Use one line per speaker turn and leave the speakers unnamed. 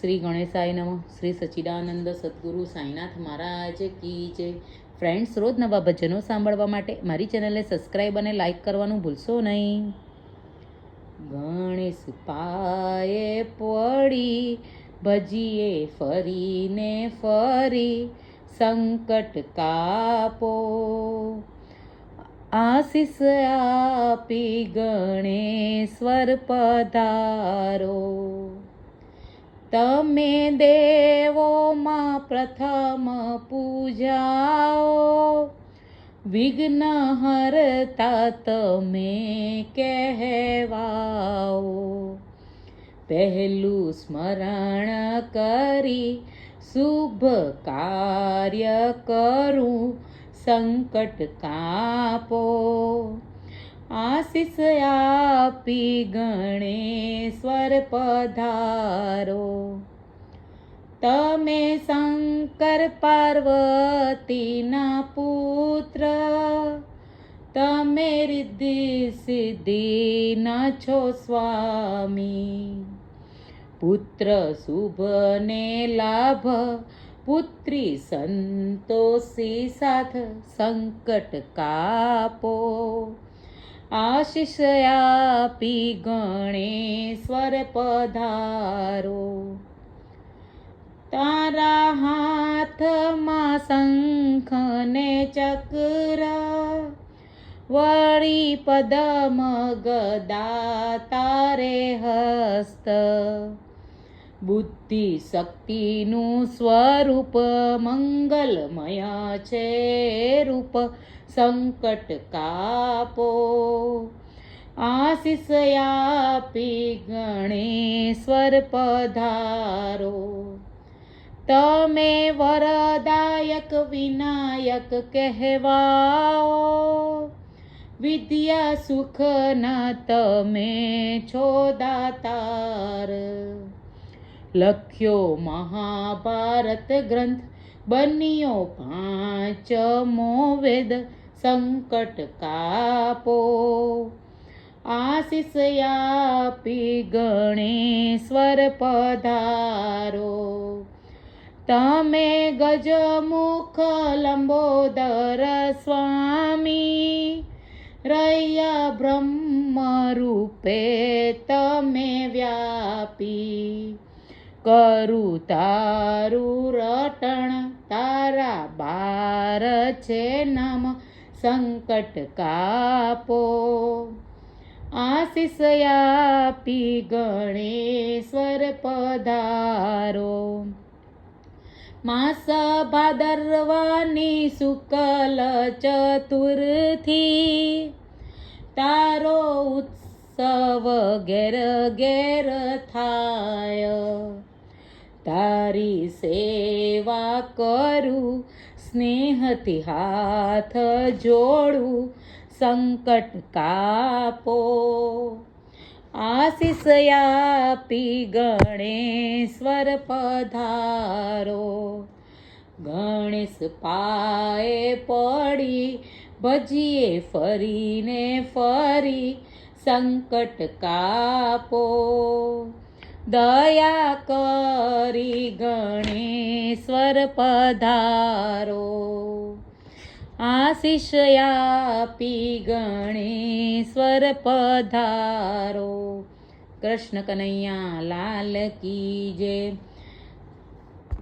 શ્રી ગણેશાય નમઃ. શ્રી સચ્ચિદાનંદ સદગુરુ સાંઈનાથ મહારાજ કી જય. ફ્રેન્ડ્સ, રોજ નવા ભજનો સાંભળવા માટે મારી ચેનલને સબસ્ક્રાઈબ અને લાઈક કરવાનું ભૂલશો નહીં. ગણેશ પાયે પડી, ભજીએ ફરીને ફરી, સંકટ કાપો. આશીષ આપી ગણેશ્વર પધારો. તમે દેવોમાં પ્રથમ પૂજાઓ. વિઘ્ન હરતા તમે કહેવાઓ. પહેલું સ્મરણ કરી શુભ કાર્ય કરું, સંકટ કાપો. આશીષ આપી ગણેશ્વર પધારો તમે શંકર પાર્વતીના પુત્ર તમે રિદ્ધિ સિદ્ધિના છો સ્વામી પુત્ર શુભ ને લાભ પુત્રી સંતોષી સાથ સંકટ કાપો આશીષ આપી ગણેશ્વર પધારો તારા હાથમાં શંખ ને ચક્ર વળી પદમ ગદા તારે હસ્ત બુદ્ધિ શક્તિનું સ્વરૂપ મંગલમય છે, રૂપ સંકટ કાપો. આશીષ આપી ગણેશ્વર પધારો. તમે વરદાયક વિનાયક કહેવાઓ. વિદ્યા સુખના તમે છો દાતાર. લખ્યો મહાભારત ગ્રંથ, બન્યો પાંચમો વેદ, સંકટ કાપો. આશીષ આપી ગણેશ્વર પધારો. તમે ગજમુખ લંબોદર સ્વામી, રૈયા બ્રહ્મ રૂપે તમે વ્યાપી. કરું તારું રટણ, તારા બાર છે નામ, સંકટ કાપો. આશીષ આપી ગણેશ્વર પધારો. માસ ભાદરવાની શુકલ ચતુર્થી. તારો ઉત્સવ ઘેર ઘેર થાય. તારી સેવા કરું સ્નેહથી હાથ જોડું, સંકટ કાપો. આશીષ આપી ગણેશ્વર પધારો. ગણેશ પાએ પડી, ભજીએ ફરીને ફરી, સંકટ કાપો. દયા કરી ગણેશ્વર પધારો. આશીષ આપી ગણેશ્વર પધારો. કૃષ્ણ કનૈયા લાલ કી જય.